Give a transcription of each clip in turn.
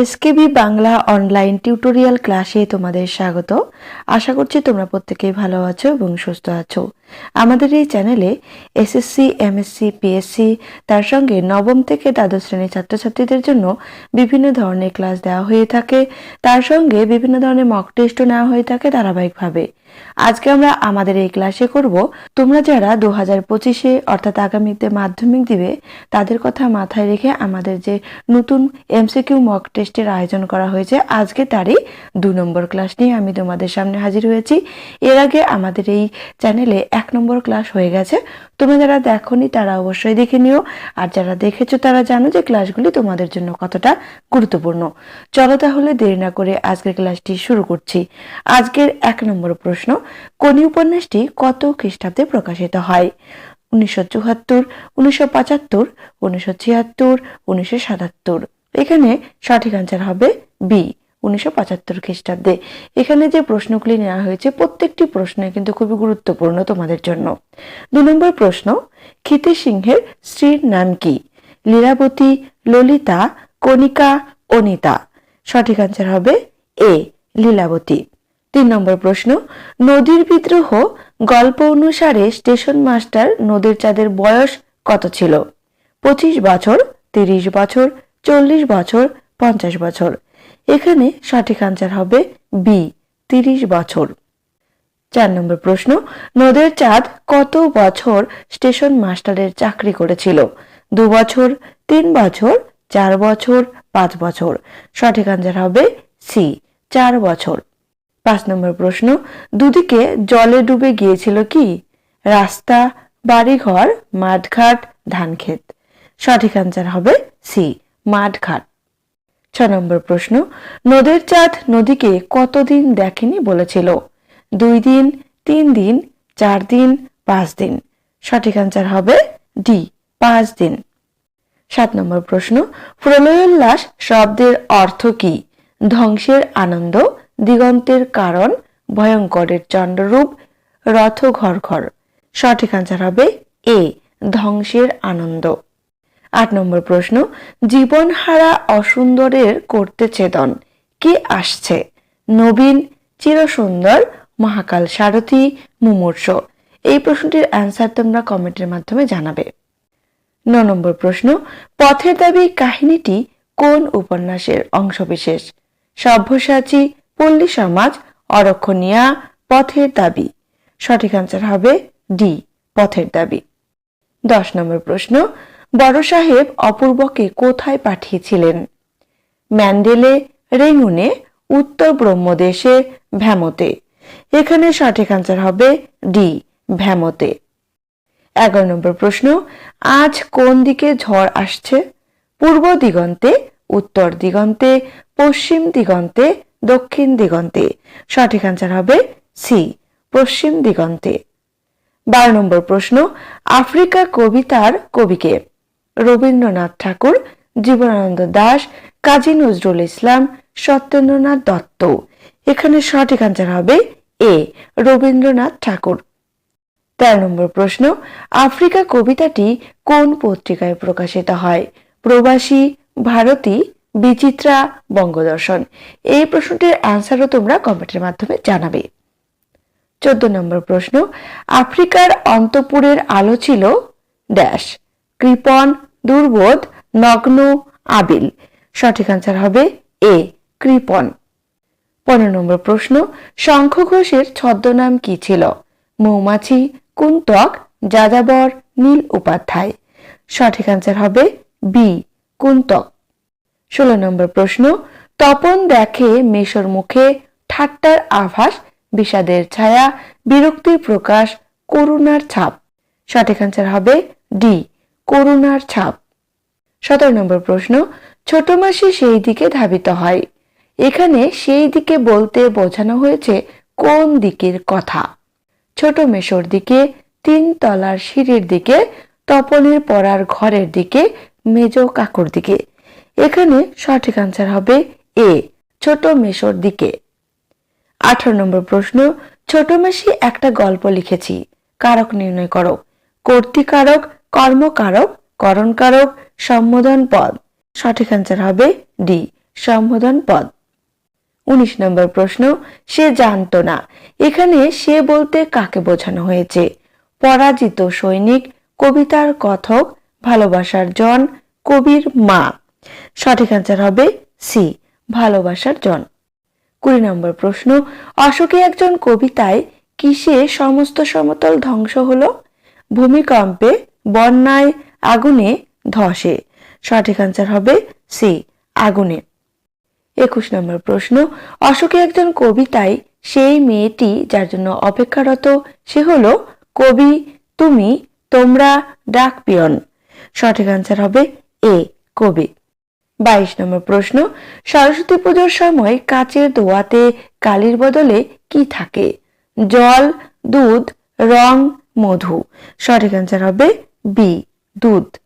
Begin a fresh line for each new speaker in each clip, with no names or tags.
SKB Bangla online tutorial ক্লাসে তোমাদের স্বাগত। আশা করছি তোমরা প্রত্যেকেই ভালো আছো এবং সুস্থ আছো। আমাদের এই চ্যানেলে এসএসসি, এমএসসি, পিএসসি, তার সঙ্গে নবম থেকে দ্বাদশ শ্রেণির ছাত্রছাত্রীদের জন্য বিভিন্ন ধরনের ক্লাস দেওয়া হয়ে থাকে। তার সঙ্গে বিভিন্ন ধরনের মক টেস্টও নেওয়া হয়ে থাকে ধারাবাহিকভাবে। আজকে আমরা আমাদের এই ক্লাসে করব, তোমরা যারা দু হাজার পঁচিশে অর্থাৎ আগামীতে মাধ্যমিক দিবে, তাদের কথা মাথায় রেখে আমাদের যে নতুন এমসিকিউ মক টেস্টের আয়োজন করা হয়েছে। আজকে তারই দু নম্বর ক্লাস নিয়ে আমি তোমাদের সামনে হাজির হয়েছি। এর আগে আমাদের এই চ্যানেলে এক নম্বর ক্লাস হয়ে গেছে। তোমরা যারা দেখোনি তারা অবশ্যই দেখে নিও। আর যারা দেখেছ তারা জানো যে ক্লাসগুলি তোমাদের জন্য কতটা গুরুত্বপূর্ণ। চলো তাহলে দেরি না করে আজকের ক্লাসটি শুরু করছি। আজকের এক নম্বর প্রশ্ন, কোন উপন্যাসটি কত খ্রিস্টাব্দে প্রকাশিত হয়? উনিশশো চুয়াত্তর, উনিশশো পঁচাত্তর, উনিশশো ছিয়াত্তর, উনিশশো সাতাত্তর। এখানে সঠিক আনসার হবে বি উনিশশো পঁচাত্তর খ্রিস্টাব্দে। এখানে যে প্রশ্নগুলি নেওয়া হয়েছে, প্রত্যেকটি প্রশ্ন কিন্তু খুবই গুরুত্বপূর্ণ তোমাদের জন্য। দু নম্বর প্রশ্ন, ক্ষিতি সিংহের স্ত্রীর নাম কি? লীলাবতী, ললিতা, কণিকা, অনিতা। সঠিক আনসার হবে এ লীলাবতী। তিন নম্বর প্রশ্ন, নদীর বিদ্রোহ গল্প অনুসারে স্টেশন মাস্টার নদীর চাঁদের বয়স কত ছিল? পঁচিশ বছর, তিরিশ বছর চল্লিশ বছর, পঞ্চাশ বছর। এখানে সঠিক আনসার হবে বি তিরিশ বছর। চার নম্বর প্রশ্ন, নদের চাঁদ কত বছর স্টেশন মাস্টারের চাকরি করেছিল? দু বছর, তিন বছর, চার বছর, পাঁচ বছর? সঠিক আনসার হবে সি চার বছর। পাঁচ নম্বর প্রশ্ন, দুদিকে জলে ডুবে গিয়েছিল কি? রাস্তা, বাড়িঘর, মাঠঘাট, ধানক্ষেত। সঠিক আনসার হবে সি মাঠঘাট। ছ নম্বর প্রশ্ন, নদের চাঁদ নদীকে কতদিন দেখেনি বলেছিল? দুই দিন, তিন দিন, চার দিন, পাঁচ দিন। সঠিক আনসার হবে ডি পাঁচ দিন। সাত নম্বর প্রশ্ন প্রলয়োল্লাস শব্দের অর্থ কি? ধ্বংসের আনন্দ, দিগন্তের কারণ, ভয়ঙ্করের চন্দ্ররূপ রথ ঘর ঘর সঠিক আনসার হবে এ ধ্বংসের আনন্দ। আট নম্বর প্রশ্ন, জীবনহারা অসুন্দরের করতে ছেদন কে আসছে? নবীন, চিরসুন্দর, মহাকাল সারথী, মুমূর্ষ। এই প্রশ্নটির অ্যান্সার তোমরা কমেন্টের মাধ্যমে জানাবে। ন নম্বর প্রশ্ন, পথের দাবি কাহিনীটি কোন উপন্যাসের অংশবিশেষ? সভ্যসাচী পল্লী সমাজ, অরক্ষণীয়া, পথের দাবি। সঠিক আনসার হবে ডি, পথের দাবি। দশ নম্বর প্রশ্ন বড় সাহেব অপূর্বকে কোথায় পাঠিয়েছিলেন? ম্যান্ডেলে, রেঙ্গুনে, উত্তর ব্রহ্মদেশে, ভ্যামতে। এখানে সঠিক আনসার হবে ডি, ভ্যামতে। এগারো নম্বর প্রশ্ন, আজ কোন দিকে ঝড় আসছে? পূর্ব দিগন্তে, উত্তর দিগন্তে, পশ্চিম দিগন্তে, দক্ষিণ দিগন্তে। সঠিক আনসার হবে সি, পশ্চিম দিগন্তে। বারো নম্বর প্রশ্ন, আফ্রিকা কবিতার কবিকে। রবীন্দ্রনাথ ঠাকুর, জীবনানন্দ দাস, কাজী নজরুল ইসলাম, সত্যেন্দ্রনাথ দত্ত। এখানে সঠিক আনসার হবে এ রবীন্দ্রনাথ ঠাকুর। তেরো নম্বর প্রশ্ন, আফ্রিকা কবিতাটি কোন পত্রিকায় প্রকাশিত হয়? প্রবাসী, ভারতী, বিচিত্রা, বঙ্গদর্শন। এই প্রশ্নটির অ্যান্সারও তোমরা কমেন্টের মাধ্যমে জানাবে। চোদ্দ নম্বর প্রশ্ন, আফ্রিকার অন্তপুরের আলো ছিল ড্যাশ। কৃপন দুর্বোধ, নগ্ন, আবিল। সঠিক আনসার হবে এ কৃপন পনেরো নম্বর প্রশ্ন শঙ্খ ঘোষের ছদ্মনাম কি ছিল? মৌমাছি, কুন্তক, যাযাবর, নীল উপাধ্যায়। সঠিক আনসার হবে বি, কুন্তক। ষোলো নম্বর প্রশ্ন, তপন দেখে মেশর মুখে ঠাট্টার আভাস, বিষাদের ছায়া, বিরক্তির প্রকাশ, করুণার ছাপ। সঠিক আনসার হবে ডি করুণার ছাপ। সতেরো নম্বর প্রশ্ন, ছোট মাসি সেই দিকে ধাবিত হয়। এখানে সেই দিকে বলতে বোঝানো হয়েছে কোন দিকের কথা। ছোট মেশোর দিকে, তিন তলার সিঁড়ির দিকে, তপনের পড়ার ঘরের দিকে, মেজ কাকুর দিকে। এখানে সঠিক আনসার হবে এ, ছোট মেশোর দিকে। আঠারো নম্বর প্রশ্ন, ছোট মাসি একটা গল্প লিখেছি। কারক নির্ণয় করো। কর্তিকারক কর্মকারক, করণকারক, সম্বোধন পদ। সঠিক আনসার হবে ডি সম্বোধন পদ। উনিশ নম্বর প্রশ্ন, সে জানতো না। এখানে সে বলতে কাকে বোঝানো হয়েছে? পরাজিত সৈনিক, কবিতার কথক, ভালোবাসার জন, কবির মা। সঠিক অ্যান্সার হবে সি ভালোবাসার জন। কুড়ি নম্বর প্রশ্ন, অশোকে একজন কবিতায় কিসে সমস্ত সমতল ধ্বংস হলো? ভূমিকম্পে বন্যায় আগুনে ধসে। সঠিক অ্যান্সার হবে সি আগুনে। একুশ নম্বর প্রশ্ন, অশোকে একজন কবিতায় সেই মেয়েটি যার জন্য অপেক্ষারত, সে হলো কবি, তুমি, তোমরা ডাক পিয়ন সঠিক অ্যান্সার হবে এ কবি। বাইশ নম্বর প্রশ্ন, সরস্বতী পুজোর সময় কাচের দোয়াতে কালির বদলে কি থাকে? জল, দুধ, রং, মধু। সঠিক অ্যান্সার হবে বি দুধ।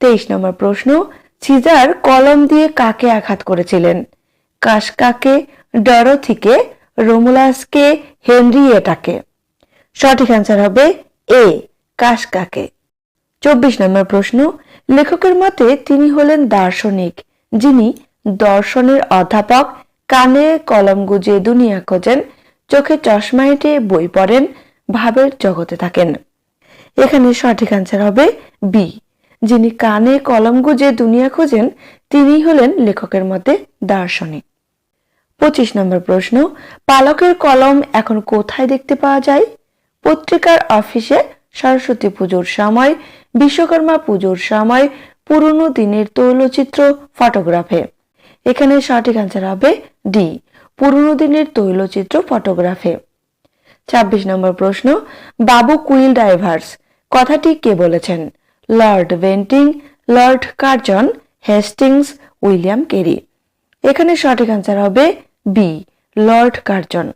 তেইশ নম্বর প্রশ্ন, সিজার কলম দিয়ে কাকে আঘাত করেছিলেন? কাসকাকে, ডরথিকে, রোমুলাসকে, হেনরিয়েটাকে? সঠিক অ্যান্সার হবে এ কাসকাকে। চব্বিশ নম্বর প্রশ্ন, লেখকের মতে তিনি হলেন দার্শনিক, যিনি দর্শনের অধ্যাপক, কানে কলম গুজে দুনিয়া খোঁজেন, চোখে চশমা এঁটে বই পড়েন, ভাবের জগতে থাকেন। এখানে সঠিক অ্যান্সার হবে বি যিনি কানে কলম গুজে দুনিয়া খোঁজেন তিনি হলেন লেখকের মতে দার্শনিক। পঁচিশ নম্বর প্রশ্ন, পালকের কলম এখন কোথায় দেখতে পাওয়া যায়? পত্রিকার অফিসে সরস্বতী পুজোর সময়, বিশ্বকর্মা পুজোর সময়, পুরনো দিনের তৈলচিত্র, ফটোগ্রাফে। এখানে সঠিক অ্যান্সার হবে ডি পুরনো দিনের তৈলচিত্র, ফটোগ্রাফে। ছাব্বিশ নম্বর প্রশ্ন, বাবু কুইল ডাইভার্স কথাটি কে বলেছেন? Lord Bentinck Lord Curzon, Hastings, William Carey. এখানে সঠিক আনসার হবে বি লর্ড কার্জন।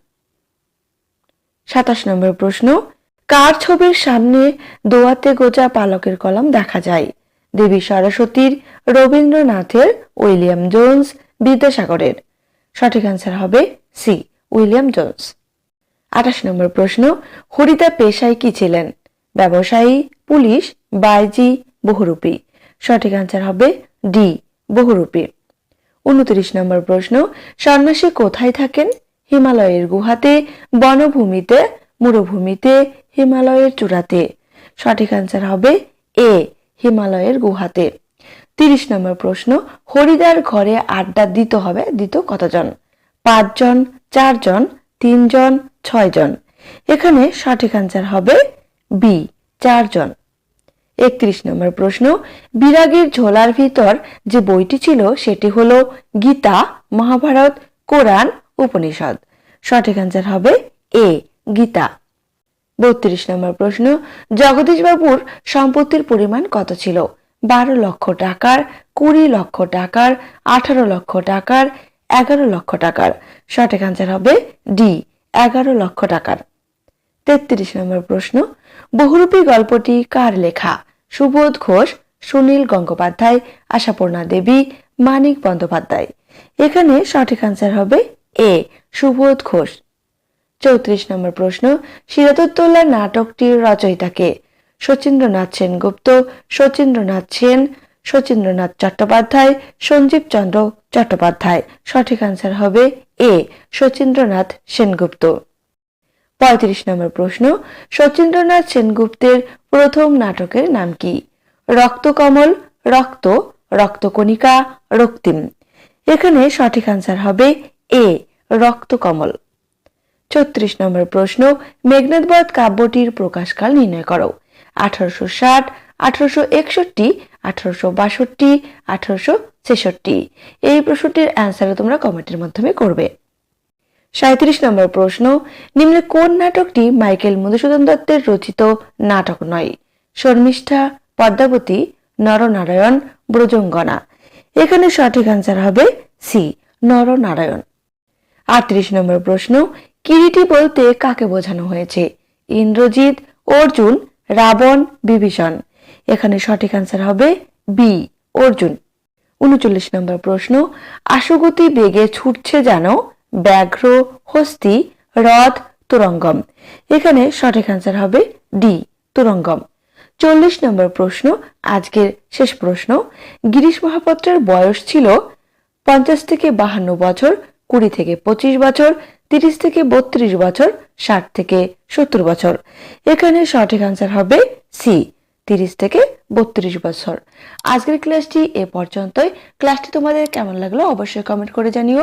সাতাশ নম্বর প্রশ্ন, কার ছবির সামনে দোয়াতে গোজা পালকের কলম দেখা যায়? দেবী সরস্বতীর, রবীন্দ্রনাথের, উইলিয়াম জোন্স, বিদ্যাসাগরের। সঠিক আনসার হবে সি উইলিয়াম জোন্স। আঠাশ নম্বর প্রশ্ন, হরিদা পেশায় কি ছিলেন? ব্যবসায়ী, পুলিশ, বাইজি, বহুরূপী। সঠিক অ্যান্সার হবে ডি বহুরূপী। উনত্রিশ নম্বর প্রশ্ন, সন্ন্যাসী কোথায় থাকেন? হিমালয়ের গুহাতে, বনভূমিতে, মরুভূমিতে, হিমালয়ের চূড়াতে। সঠিক অ্যান্সার হবে এ হিমালয়ের গুহাতে। তিরিশ নম্বর প্রশ্ন হরিদার ঘরে আড্ডা দিতে হবে, দিত কতজন? পাঁচজন, চারজন, তিনজন, ছয়জন। এখানে সঠিক অ্যান্সার হবে বি, চারজন। একত্রিশ নম্বর প্রশ্ন, বিরাগের ঝোলার ভিতর যে বইটি ছিল সেটি হলো গীতা, মহাভারত, কোরআন, উপনিষদ। সঠিক অ্যান্সার হবে এ, গীতা। বত্রিশ নম্বর প্রশ্ন, জগদীশবাবুর সম্পত্তির পরিমাণ কত ছিল? বারো লক্ষ টাকার, কুড়ি লক্ষ টাকার, আঠারো লক্ষ টাকার, এগারো লক্ষ টাকার। সঠিক অ্যান্সার হবে ডি, এগারো লক্ষ টাকার। তেত্রিশ নম্বর প্রশ্ন বহুরূপী গল্পটি কার লেখা? সুবোধ ঘোষ, সুনীল গঙ্গোপাধ্যায়, আশাপূর্ণা দেবী, মানিক বন্দ্যোপাধ্যায়। এখানে সঠিক আনসার হবে এ সুবোধ ঘোষ। চৌত্রিশ নম্বর প্রশ্ন সিরাজউদ্দৌলা নাটকটির রচয়িতাকে শচীন্দ্রনাথ সেনগুপ্ত, শচীন্দ্রনাথ সেন, শচীন্দ্রনাথ চট্টোপাধ্যায়, সঞ্জীব চন্দ্র চট্টোপাধ্যায়। সঠিক আনসার হবে এ শচীন্দ্রনাথ সেনগুপ্ত। পঁয়ত্রিশ নম্বর প্রশ্ন শচীন্দ্রনাথ সেনগুপ্তের প্রথম নাটকের নাম কি? রক্তকমল, রক্ত, রক্তকণিকা, রক্তিম। এখানে সঠিক আনসার হবে এ, রক্তকমল। ছত্রিশ নম্বর প্রশ্ন মেঘনাথবধ কাব্যটির প্রকাশকাল নির্ণয় করো। আঠারোশো ষাট, আঠারোশো একষট্টি, আঠারোশো বাষট্টি, আঠারোশো ছেষট্টি। এই প্রশ্নটির অ্যান্সার তোমরা কমেন্টের মাধ্যমে করবে। সাঁত্রিশ নম্বর প্রশ্ন, নিম্নে কোন নাটকটি মাইকেল মধুসূদন দত্তের রচিত নাটক নয়? শর্মিষ্ঠা, পদ্মাবতী, নরনারায়ণ, ব্রজঙ্গনা। এখানে সঠিক আনসার হবে সি নরনারায়ণ। আটত্রিশ নম্বর প্রশ্ন, কিরিটি বলতে কাকে বোঝানো হয়েছে? ইন্দ্রজিৎ, অর্জুন, রাবণ, বিভীষণ। এখানে সঠিক আনসার হবে বি অর্জুন। উনচল্লিশ নম্বর প্রশ্ন, আশুগতি বেগে ছুটছে যেন ব্যাঘ্র, হস্তি রথ তুরঙ্গম। এখানে সঠিক আনসার হবে ডি তুরঙ্গম। চল্লিশ নম্বর প্রশ্ন, আজকের শেষ প্রশ্ন। গিরিশ মহাপাত্রের বয়স ছিল পঞ্চাশ থেকে বাহান্ন বছর, কুড়ি থেকে পঁচিশ বছর, তিরিশ থেকে বত্রিশ বছর, ষাট থেকে সত্তর বছর। এখানে সঠিক আনসার হবে সি তিরিশ থেকে বত্রিশ বছর। আজকের ক্লাসটি এ পর্যন্তই। ক্লাসটি তোমাদের কেমন লাগল অবশ্যই কমেন্ট করে জানিও।